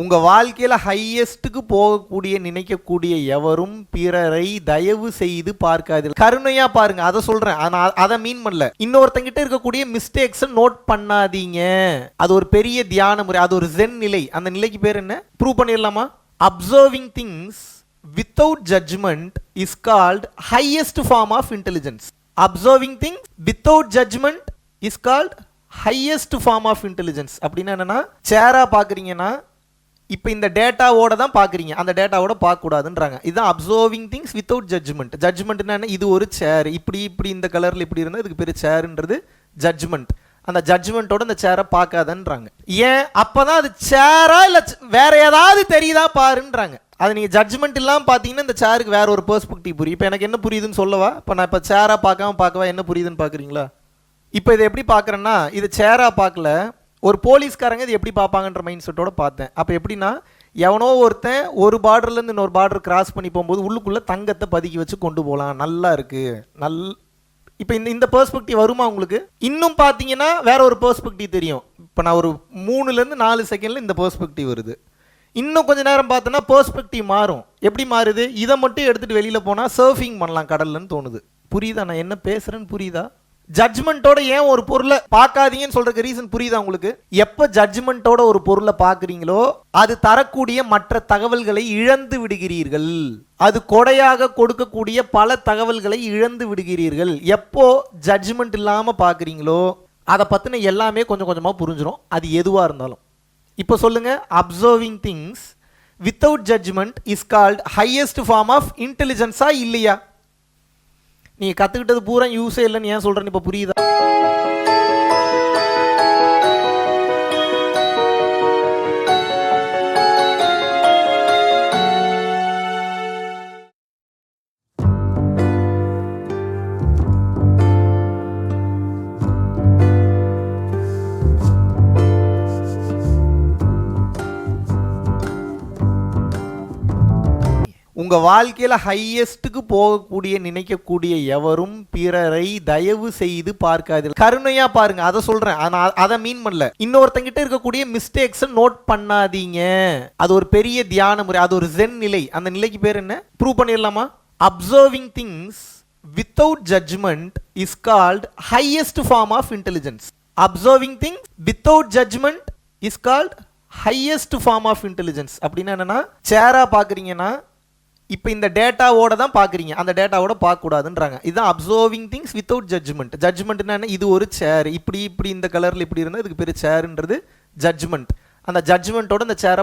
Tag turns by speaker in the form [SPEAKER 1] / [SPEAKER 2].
[SPEAKER 1] உங்கள் வாழ்க்கையில் ஹையஸ்ட்டுக்கு போகக்கூடிய நினைக்கக்கூடிய எவரும் பிறரை தயவு செய்து பார்க்காது கருணையாக பாருங்க அதை சொல்கிறேன் ஆனால் அதை மீன் பண்ணல. இன்னொருத்தங்கிட்ட இருக்கக்கூடிய மிஸ்டேக்ஸை நோட் பண்ணாதீங்க. அது ஒரு பெரிய தியான முறை அது ஒரு ஜென் நிலை. அந்த நிலைக்கு பேர் என்ன? ப்ரூவ் பண்ணிடலாமா? Observing things without judgment is called highest form of intelligence observing things without judgment is called highest form of intelligence அப்படின்னா என்னன்னா சேராக பார்க்குறீங்கன்னா இப்போ இந்த டேட்டாவோட தான் பார்க்குறீங்க அந்த டேட்டாவோட பார்க்கக்கூடாதுன்றாங்க இதுதான் அப்சர்விங் திங்ஸ் வித்தவுட் ஜட்ஜ்மெண்ட் ஜட்ஜ்மெண்ட்னா என்ன? இது ஒரு சேர் இப்படி இப்படி இந்த கலரில் இப்படி இருந்தால் இதுக்கு பேர் சேருன்றது ஜட்ஜ்மெண்ட் அந்த ஜட்ஜ்மெண்ட்டோட இந்த சேரை பார்க்காதன்றாங்க ஏன்? அப்போ தான் அது சேரா இல்லை வேற ஏதாவது தெரியுதா பாருன்றாங்க. அது நீங்கள் ஜட்ஜ்மெண்ட் இல்லாமல் பார்த்தீங்கன்னா இந்த சேருக்கு வேற ஒரு பெர்ஸ்பெக்டிவ் புரியும். இப்போ எனக்கு என்ன புரியுதுன்னு சொல்லவா? இப்போ நான் இப்போ சேராக பார்க்காம பார்க்கவா? என்ன புரியுதுன்னு பார்க்குறீங்களா இப்போ இதை எப்படி பார்க்குறேன்னா இது சேராக பார்க்கல. ஒரு போலீஸ்காரங்க இது எப்படி பார்ப்பாங்கன்ற மைண்ட் செட்டோட பார்த்தேன். அப்போ எப்படின்னா எவனோ ஒருத்தன் ஒரு பார்டர்லேருந்து இன்னொரு பார்டர் கிராஸ் பண்ணி போகும்போது உள்ளுக்குள்ளே தங்கத்தை பதுக்கி வச்சு கொண்டு போகலாம் நல்லா இருக்குது நல் இப்போ இந்த இந்த பெர்ஸ்பெக்டிவ் வருமா உங்களுக்கு? இன்னும் பார்த்தீங்கன்னா வேற ஒரு பெர்ஸ்பெக்டிவ் தெரியும். இப்போ நான் ஒரு மூணுலேருந்து நாலு செகண்டில் இந்த பெர்ஸ்பெக்டிவ் வருது. இன்னும் கொஞ்ச நேரம் பார்த்தோன்னா பெர்ஸ்பெக்டிவ் மாறும். எப்படி மாறுது? இதை மட்டும் எடுத்துகிட்டு வெளியில் போனால் சர்ஃபிங் பண்ணலாம் கடல்லன்னு தோணுது. புரியுதா? நான் என்ன பேசுகிறேன்னு புரியுதா? ஜட்ஜ்மெண்ட்டோட ஏன் ஒரு பொருளை பார்க்காதீங்கன்னு சொல்றதுக்கு ரீசன் புரியுதா உங்களுக்கு? எப்ப ஜட்ஜ்மெண்ட்டோட ஒரு பொருளை பார்க்குறீங்களோ அது தரக்கூடிய மற்ற தகவல்களை இழந்து விடுகிறீர்கள். அது கொடையாக கொடுக்கக்கூடிய பல தகவல்களை இழந்து விடுகிறீர்கள். எப்போ ஜட்ஜ்மெண்ட் இல்லாம பார்க்குறீங்களோ அதை பத்தின எல்லாமே கொஞ்சம் கொஞ்சமா புரிஞ்சிடும் அது எதுவா இருந்தாலும். இப்போ சொல்லுங்க observing things without judgment is called highest form of இன்டெலிஜென்ஸா இல்லையா? நீ கத்துக்கிட்டது பூரா யூஸே இல்லைன்னு ஏன் சொல்கிறேன்னு இப்போ புரியுதா? உங்கள் வாழ்க்கையில் ஹையஸ்ட்டுக்கு போகக்கூடிய நினைக்கக்கூடிய எவரும் பிறரை தயவு செய்து பார்க்காது கருணையாக பாருங்க அதை சொல்கிறேன் ஆனால் அதை மீன் பண்ணல. இன்னொருத்தங்கிட்ட இருக்கக்கூடிய மிஸ்டேக்ஸை நோட் பண்ணாதீங்க. அது ஒரு பெரிய தியான முறை அது ஒரு ஜென் நிலை. அந்த நிலைக்கு பேர் என்ன? ப்ரூவ் பண்ணிடலாமா? Observing things without judgment is called highest form of intelligence observing things without judgment is called highest form of intelligence அப்படின்னா என்னன்னா சேராக பார்க்குறீங்கன்னா இப்போ இந்த டேட்டாவோட தான் பார்க்குறீங்க அந்த டேட்டாவோட பார்க்கக்கூடாதுன்றாங்க இதுதான் அப்சர்விங் திங்ஸ் வித்தவுட் ஜட்ஜ்மெண்ட் ஜட்ஜ்மெண்ட்னா என்ன? இது ஒரு சேர் இப்படி இப்படி இந்த கலரில் இப்படி இருந்தால் இதுக்கு பேர் சேர்ன்றது ஜட்ஜ்மெண்ட் அந்த ஜட்ஜ்மெண்ட்டோட இந்த சேரை